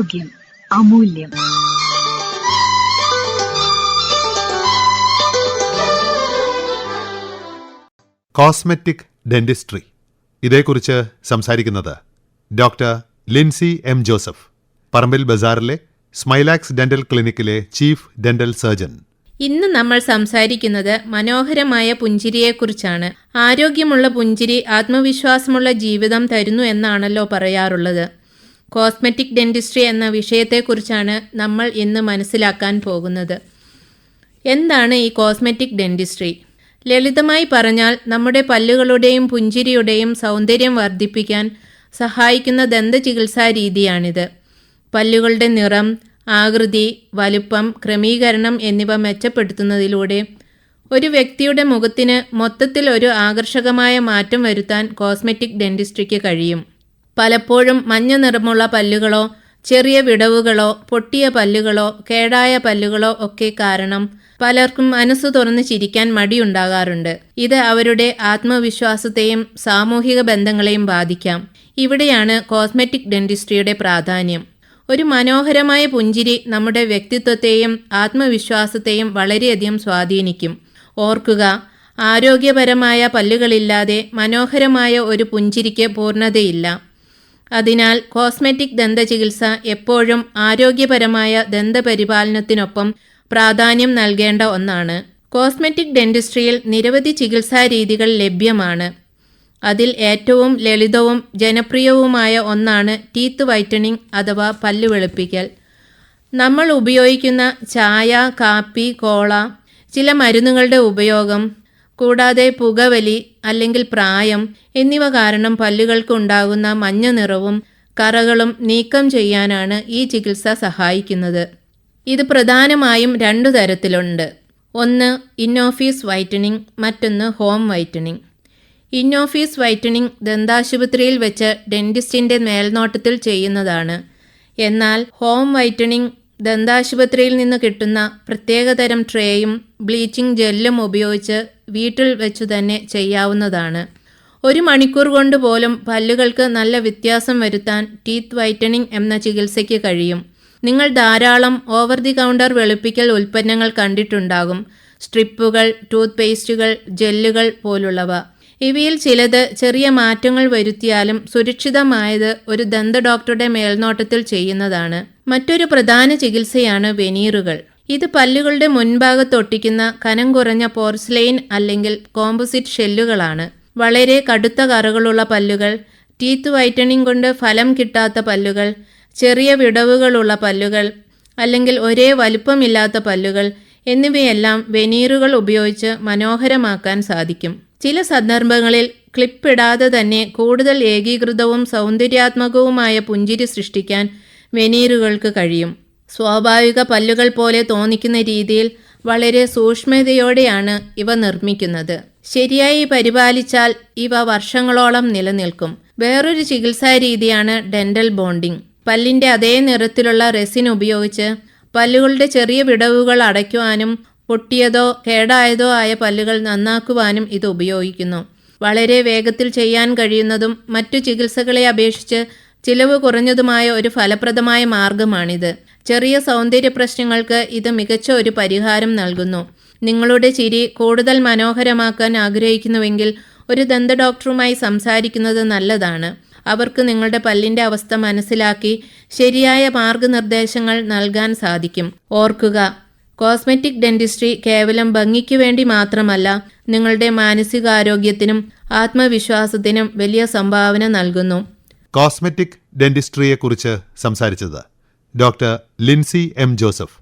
ആരോഗ്യം അമൂല്യം. Cosmetic dentistry. ഇതേക്കുറിച്ച് സംസാരിക്കുന്നത് doctor Lincy M Joseph Parambil ബസാറിലെ സ്മൈലാക്സ് ഡെന്റൽ ക്ലിനിക്കിലെ ചീഫ് ഡെന്റൽ സർജൻ. ഇന്ന് നമ്മൾ സംസാരിക്കുന്നത് മനോഹരമായ പുഞ്ചിരിയെക്കുറിച്ചാണ്. ആരോഗ്യമുള്ള പുഞ്ചിരി ആത്മവിശ്വാസമുള്ള ജീവിതം തരുന്നു എന്നാണല്ലോ പറയാറുള്ളത്. കോസ്മെറ്റിക് ഡെന്റിസ്ട്രി എന്ന വിഷയത്തെക്കുറിച്ചാണ് നമ്മൾ ഇന്ന് മനസ്സിലാക്കാൻ പോകുന്നത്. എന്താണ് ഈ കോസ്മെറ്റിക് ഡെന്റിസ്ട്രി ലളിതമായി പറഞ്ഞാൽ നമ്മുടെ പല്ലുകളുടെയും പുഞ്ചിരിയുടെയും സൗന്ദര്യം വർദ്ധിപ്പിക്കാൻ സഹായിക്കുന്ന ദന്തചികിത്സാ രീതിയാണിത്? പല്ലുകളുടെ നിറം ആകൃതി വലുപ്പം ക്രമീകരണം എന്നിവ മെച്ചപ്പെടുത്തുന്നതിലൂടെ ഒരു വ്യക്തിയുടെ മുഖത്തിന് മൊത്തത്തിൽ ഒരു ആകർഷകമായ മാറ്റം വരുത്താൻ കോസ്മെറ്റിക് ഡെന്റിസ്ട്രിക്ക് കഴിയും. പലപ്പോഴും മഞ്ഞ നിറമുള്ള പല്ലുകളോ ചെറിയ വിടവുകളോ പൊട്ടിയ പല്ലുകളോ കേടായ പല്ലുകളോ ഒക്കെ കാരണം പലർക്കും മനസ്സ് തുറന്ന് ചിരിക്കാൻ മടിയുണ്ടാകാറുണ്ട്. ഇത് അവരുടെ ആത്മവിശ്വാസത്തെയും സാമൂഹിക ബന്ധങ്ങളെയും ബാധിക്കാം. ഇവിടെയാണ് കോസ്മെറ്റിക് ഡെന്റിസ്ട്രിയുടെ പ്രാധാന്യം. ഒരു മനോഹരമായ പുഞ്ചിരി നമ്മുടെ വ്യക്തിത്വത്തെയും ആത്മവിശ്വാസത്തെയും വളരെയധികം സ്വാധീനിക്കും. ഓർക്കുക ആരോഗ്യപരമായ പല്ലുകളില്ലാതെ മനോഹരമായ ഒരു പുഞ്ചിരിക്ക് പൂർണതയില്ല. അതിനാൽ കോസ്മെറ്റിക് ദന്തചികിത്സ എപ്പോഴും ആരോഗ്യപരമായ ദന്തപരിപാലനത്തിനൊപ്പം പ്രാധാന്യം നൽകേണ്ട ഒന്നാണ്. കോസ്മെറ്റിക് ഡെന്റിസ്ട്രിയിൽ നിരവധി ചികിത്സാ രീതികൾ ലഭ്യമാണ്. അതിൽ ഏറ്റവും ലളിതവും ജനപ്രിയവുമായ ഒന്നാണ് ടീത്ത് വൈറ്റനിങ് അഥവാ പല്ല് വെളുപ്പിക്കൽ. നമ്മൾ ഉപയോഗിക്കുന്ന ചായ കാപ്പി കോള ചില മരുന്നുകളുടെ ഉപയോഗം കൂടാതെ പുകവലി അല്ലെങ്കിൽ പ്രായം എന്നിവ കാരണം പല്ലുകൾക്ക് ഉണ്ടാകുന്ന മഞ്ഞ നിറവും കറകളും നീക്കം ചെയ്യാനാണ് ഈ ചികിത്സ സഹായിക്കുന്നത്. ഇത് പ്രധാനമായും രണ്ടു തരത്തിലുണ്ട്. ഒന്ന് ഇന്നോഫീസ് വൈറ്റനിങ് മറ്റൊന്ന് home whitening. In office whitening ദന്താശുപത്രിയിൽ വെച്ച് ഡെന്റിസ്റ്റിന്റെ മേൽനോട്ടത്തിൽ ചെയ്യുന്നതാണ്. എന്നാൽ ഹോം വൈറ്റനിങ് ദന്താശുപത്രിയിൽ നിന്ന് കിട്ടുന്ന പ്രത്യേകതരം ട്രേയും ബ്ലീച്ചിങ് ജെല്ലും ഉപയോഗിച്ച് വീട്ടിൽ വെച്ചു തന്നെ ചെയ്യാവുന്നതാണ്. ഒരു മണിക്കൂർ കൊണ്ട് പോലും പല്ലുകൾക്ക് നല്ല വ്യത്യാസം വരുത്താൻ ടീത്ത് വൈറ്റനിങ് എന്ന ചികിത്സയ്ക്ക് കഴിയും. നിങ്ങൾ ധാരാളം ഓവർ ദി കൗണ്ടർ വെളുപ്പിക്കൽ ഉൽപ്പന്നങ്ങൾ കണ്ടിട്ടുണ്ടാകും. സ്ട്രിപ്പുകൾ ടൂത്ത് പേസ്റ്റുകൾ ജെല്ലുകൾ പോലുള്ളവ. ഇവയിൽ ചിലത് ചെറിയ മാറ്റങ്ങൾ വരുത്തിയാലും സുരക്ഷിതമായത് ഒരു ദന്ത ഡോക്ടറുടെ മേൽനോട്ടത്തിൽ ചെയ്യുന്നതാണ്. മറ്റൊരു പ്രധാന ചികിത്സയാണ് വെനീറുകൾ ഇത് പല്ലുകളുടെ മുൻഭാഗത്ത് ഒട്ടിക്കുന്ന കനം കുറഞ്ഞ പോർസ്ലെയിൻ അല്ലെങ്കിൽ കോമ്പോസിറ്റ് ഷെല്ലുകളാണ്. വളരെ കടുത്ത കറുകളുള്ള പല്ലുകൾ ടീത്ത് വൈറ്റണിംഗ് കൊണ്ട് ഫലം കിട്ടാത്ത പല്ലുകൾ ചെറിയ വിടവുകളുള്ള പല്ലുകൾ അല്ലെങ്കിൽ ഒരേ വലുപ്പമില്ലാത്ത പല്ലുകൾ എന്നിവയെല്ലാം വെനീറുകൾ ഉപയോഗിച്ച് മനോഹരമാക്കാൻ സാധിക്കും. ചില സന്ദർഭങ്ങളിൽ ക്ലിപ്പിടാതെ തന്നെ കൂടുതൽ ഏകീകൃതവും സൗന്ദര്യാത്മകവുമായ പുഞ്ചിരി സൃഷ്ടിക്കാൻ വെനീറുകൾക്ക് കഴിയും. സ്വാഭാവിക പല്ലുകൾ പോലെ തോന്നിക്കുന്ന രീതിയിൽ വളരെ സൂക്ഷ്മതയോടെയാണ് ഇവ നിർമ്മിക്കുന്നത്. ശരിയായി പരിപാലിച്ചാൽ ഇവ വർഷങ്ങളോളം നിലനിൽക്കും. വേറൊരു ചികിത്സാ രീതിയാണ് ഡെന്റൽ ബോണ്ടിംഗ് പല്ലിന്റെ അതേ നിറത്തിലുള്ള റെസിൻ ഉപയോഗിച്ച് പല്ലുകളുടെ ചെറിയ വിടവുകൾ അടയ്ക്കുവാനും പൊട്ടിയതോ കേടായതോ ആയ പല്ലുകൾ നന്നാക്കുവാനും ഇത് ഉപയോഗിക്കുന്നു. വളരെ വേഗത്തിൽ ചെയ്യാൻ കഴിയുന്നതും മറ്റു ചികിത്സകളെ അപേക്ഷിച്ച് ചിലവ് കുറഞ്ഞതുമായ ഒരു ഫലപ്രദമായ മാർഗമാണിത്. ചെറിയ സൗന്ദര്യ പ്രശ്നങ്ങൾക്ക് ഇത് മികച്ച ഒരു പരിഹാരം നൽകുന്നു. നിങ്ങളുടെ ചിരി കൂടുതൽ മനോഹരമാക്കാൻ ആഗ്രഹിക്കുന്നുവെങ്കിൽ ഒരു ദന്ത ഡോക്ടറുമായി സംസാരിക്കുന്നത് നല്ലതാണ്. അവർക്ക് നിങ്ങളുടെ പല്ലിന്റെ അവസ്ഥ മനസ്സിലാക്കി ശരിയായ മാർഗനിർദ്ദേശങ്ങൾ നൽകാൻ സാധിക്കും. ഓർക്കുക കോസ്മെറ്റിക് ഡെന്റിസ്ട്രി കേവലം ഭംഗിക്ക് വേണ്ടി മാത്രമല്ല നിങ്ങളുടെ മാനസികാരോഗ്യത്തിനും ആത്മവിശ്വാസത്തിനും വലിയ സംഭാവന നൽകുന്നു. കോസ്മെറ്റിക് ഡെന്റിസ്ട്രിയെക്കുറിച്ച് സംസാരിച്ചത് ഡോക്ടർ ലിൻസി എം ജോസഫ്.